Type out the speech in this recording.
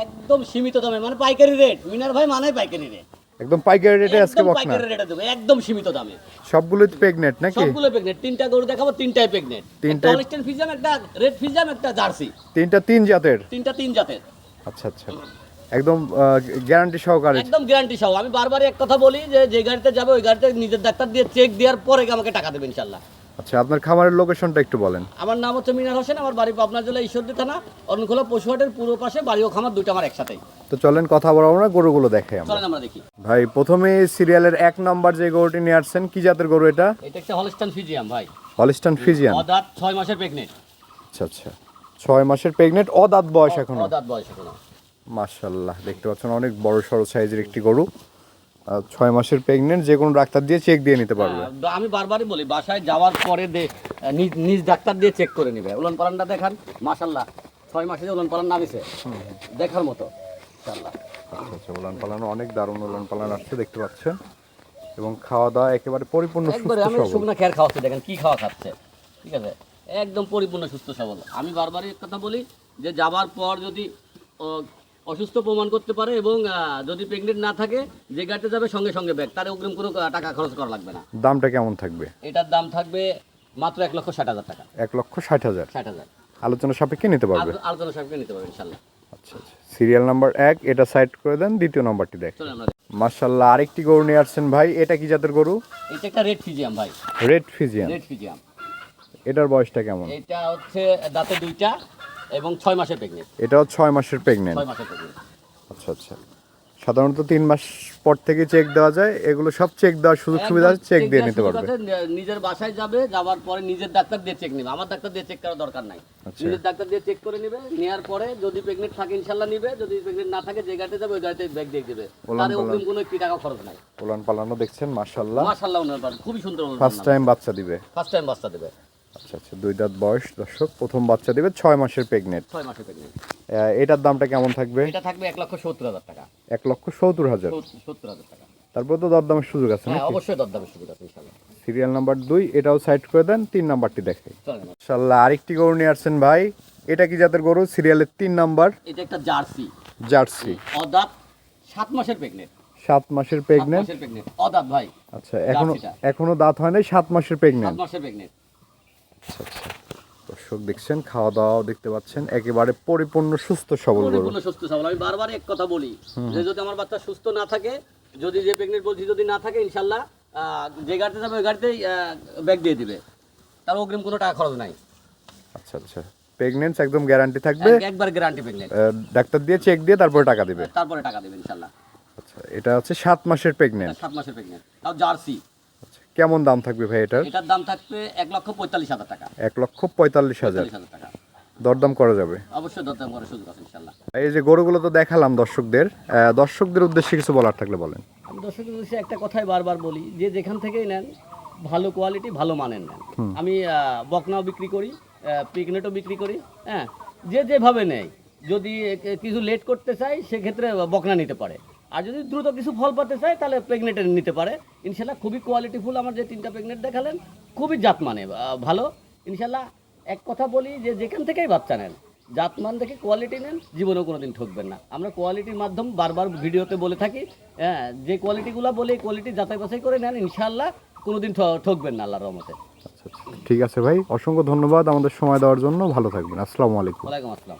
একদম সীমিত দামে মানে পাইকারি রেট মিনার ভাই মানে পাইকারি রেট একদম পাইকারি রেটে আজকে একদম বকনা। পাইকারি রেটে দেবো একদম সীমিত দামে। সবগুলোই তো নাকি? সবগুলো তিনটা গরু দেখাবো তিনটাই তিনটা একটা রেড ফিজাম একটা জার্সি তিনটা তিন জাতের? তিনটা তিন জাতের। আচ্ছা আচ্ছা। একদম গ্যারান্টি সহকারে। একদম গ্যারান্টি সহ। আমি বারবার এক কথা বলি যে যে গাড়িতে যাবে ওই গাড়িতে নিজের ডাক্তার দিয়ে চেক দেওয়ার পরে আমাকে টাকা দেবে ইনশাল্লাহ। আচ্ছা আপনার খামারের লোকেশনটা একটু বলেন। আমার নাম হচ্ছে মিনার হোসেন আমার বাড়ি পাবনা জেলা ঈশ্বরদী থানা। অরণখোলা পশুহাটের পূর্ব পাশে বাড়ি ও খামার দুইটা আমার একসাথেই। তো চলেন কথা বলব না গরুগুলো দেখাই আমরা। চলেন আমরা দেখি। ভাই প্রথমে সিরিয়ালের এক নাম্বার যে গরুটি নিয়ে আসছেন কি জাতের গরু এটা? এটা একটা হলস্টান ফিজিয়াম ভাই। হলিস্টান ফিজিয়ান অদাত ছয় মাসের প্রেগনেন্ট আচ্ছা আচ্ছা। ছয় মাসের প্রেগনেন্ট অদাত বয়স এখনও। অদাত বয়স এখনও। মাশাল্লাহ দেখতে পাচ্ছেন অনেক বড় সড়ো সাইজের একটি গরু। ছয় মাসের প্রেগনেন্ট যে কোনো ডাক্তার দিয়ে চেক দিয়ে নিতে পারবে। আমি বারবারই বলি বাসায় যাওয়ার পরে নিজ ডাক্তার দিয়ে চেক করে নেবে। উলন পালানটা দেখান মাশাল্লাহ ছয় মাসে যে উলন পালান নামিছে দেখার মতো আচ্ছা আচ্ছা উলান পালানো অনেক দারুণ উলান পালান আসছে দেখতে পাচ্ছেন। এবং খাওয়া দাওয়া একেবারে পরিপূর্ণ একবারে আমি শুকনা খেয়ার খাওয়াচ্ছি দেখেন কি খাওয়া খাচ্ছে। ঠিক আছে? একদম পরিপূর্ণ সুস্থ সবল। আমি বারবারই কথা বলি যে যাবার পর যদি অসুস্থ প্রমাণ করতে পারে এবং যদি প্রেগনেন্ট না থাকে যে গাড়িতে যাবে সঙ্গে সঙ্গে ব্যাগ তার অগ্রিম কোনো টাকা খরচ করা লাগবে না। দামটা কেমন থাকবে? এটার দাম থাকবে মাত্র এক লক্ষ ষাট হাজার টাকা। এক লক্ষ ষাট হাজার? ষাট হাজার। আলোচনা সাপেক্ষে নিতে পারবে? আলোচনা সাহেবকে নিতে পারবে ইনশাল্লাহ। আচ্ছা আচ্ছা। সিরিয়াল নাম্বার এক এটা সাইড করে দেন দ্বিতীয় নাম্বারটি দেখ। মার্শাল্লাহ আরেকটি গরু নিয়ে আসছেন ভাই। এটা কি জাতের গরু? এটা একটা রেড ফিজিয়াম ভাই। রেড ফিজিয়ান রেড ফিজিয়াম এটার বয়সটা কেমন? এটা হচ্ছে দাঁতে দুইটা এবং ছয় মাসের প্রেগনেন্ট এটাও ছয় মাসের প্রেগনেন্ট ছয় মাসের প্রেগনেন্ট আচ্ছা আচ্ছা। সাধারণত তিন মাস পর থেকে চেক দেওয়া যায়। এগুলো সব চেক দেওয়ার সুযোগ সুবিধা আছে চেক দিয়ে নিতে পারবে। নিজের বাসায় যাবে যাওয়ার পরে নিজের ডাক্তার দিয়ে চেক নেবে। আমার ডাক্তার দিয়ে চেক করার দরকার নাই। আচ্ছা। নিজের ডাক্তার দিয়ে চেক করে নেবে নেওয়ার পরে যদি প্রেগনেন্ট থাকে ইনশাল্লাহ নিবে। যদি প্রেগনেন্ট না থাকে যে গাড়িতে যাবে ওই গাড়িতে ব্যাগ দিয়ে দেবে। ওলান তার পালান। কোনো একটি টাকা খরচ নাই। উলান পালানো দেখছেন মার্শাল্লাহ মাশাআল্লাহ ওনার খুবই সুন্দর ফার্স্ট টাইম বাচ্চা দিবে। ফার্স্ট টাইম বাচ্চা দেবে। আচ্ছা আচ্ছা দুই দাঁত বয়স দর্শক প্রথম বাচ্চা দিবে ছয় মাসের প্রেগনেন্ট ছয় মাসের প্রেগনেন্ট এটার দামটা কেমন থাকবে? এটা থাকবে এক লক্ষ সত্তর হাজার টাকা। এক লক্ষ সত্তর হাজার। সত্তর- হাজার টাকা। তারপর তো দরদামের সুযোগ আছে হ্যাঁ নাকি? অবশ্যই দরদামের সুবিধা আছে ইনশাল্লাহ সিরিয়াল নাম্বার দুই এটাও সাইড করে দেন তিন নাম্বারটি দেখাই চলেন মার্শাল্লাহ আরেকটি গরু নিয়ে আসছেন ভাই। এটা কি জাতের গরু? সিরিয়ালের তিন নাম্বার এটা একটা জার্সি। জার্সি। অদাত সাত মাসের প্রেগনেন্ট সাত মাসের সাত প্রেগনেন্ট অদাত ভাই। আচ্ছা এখনও এখনও দাঁত হয় নাই সাত মাসের সাত প্রেগনেন্ট মাসের প্রেগনেন্ট আচ্ছা আচ্ছা। দর্শক দেখছেন খাওয়া দাওয়াও দেখতে পাচ্ছেন একেবারে পরিপূর্ণ সুস্থ সবল পরিপূর্ণ সুস্থ সবল। আমি বারবার এক কথা বলি যে যদি আমার বাচ্চা সুস্থ না থাকে যদি যে প্রেগনেন্ট বলছি যদি না থাকে ইনশাল্লাহ যে গাড়িতে যাবে ওই গাড়িতেই ব্যাগ দিয়ে দিবে। তার অগ্রিম কোনো টাকা খরচ নাই। আচ্ছা আচ্ছা। প্রেগনেন্স একদম গ্যারান্টি থাকবে। একবার গ্যারান্টি প্রেগনেন্ট ডাক্তার দিয়ে চেক দিয়ে তারপরে টাকা দিবে। তারপরে টাকা দেবে ইনশাল্লাহ। আচ্ছা এটা হচ্ছে সাত মাসের প্রেগনেন্ট সাত মাসের প্রেগনেন্ট তাও জার্সি। কেমন দাম থাকবে ভাই এটার? এটার দাম থাকবে এক লক্ষ পঁয়তাল্লিশ হাজার টাকা। এক লক্ষ পঁয়তাল্লিশ হাজার। টাকা। দরদাম করা যাবে? অবশ্যই দরদাম করার সুযোগ আছে ইনশাল্লাহ এই যে গরুগুলো তো দেখালাম দর্শকদের দর্শকদের উদ্দেশ্যে কিছু বলার থাকলে বলেন। আমি দর্শকদের উদ্দেশ্যে একটা কথাই বারবার বলি যে যেখান থেকেই নেন ভালো কোয়ালিটি ভালো মানের নেন। আমি বকনাও বিক্রি করি পিকনেটও বিক্রি করি হ্যাঁ যে যেভাবে নেয়। যদি কিছু লেট করতে চাই সেক্ষেত্রে বকনা নিতে পারে। আর যদি দ্রুত কিছু ফল পাতে চায় তাহলে প্রেগনেটে নিতে পারে। ইনশাল্লাহ খুবই কোয়ালিটিফুল আমার যে তিনটা প্রেগনেন্ট দেখালেন খুবই জাত মানে ভালো। ইনশাল্লাহ এক কথা বলি যে যেখান থেকেই বাচ্চা নেন জাতমান দেখে কোয়ালিটি নেন জীবনেও কোনোদিন ঠকবেন না। আমরা কোয়ালিটির মাধ্যম বারবার ভিডিওতে বলে থাকি হ্যাঁ যে কোয়ালিটিগুলো বলে কোয়ালিটি যাচাই বাছাই করে নেন ইনশাল্লাহ কোনোদিন ঠ- ঠকবেন না আল্লাহর রহমতে। আচ্ছা আচ্ছা। ঠিক আছে ভাই অসংখ্য ধন্যবাদ আমাদের সময় দেওয়ার জন্য। ভালো থাকবেন। আসসালামু আলাইকুম। ওয়ালাইকুম আসসালাম।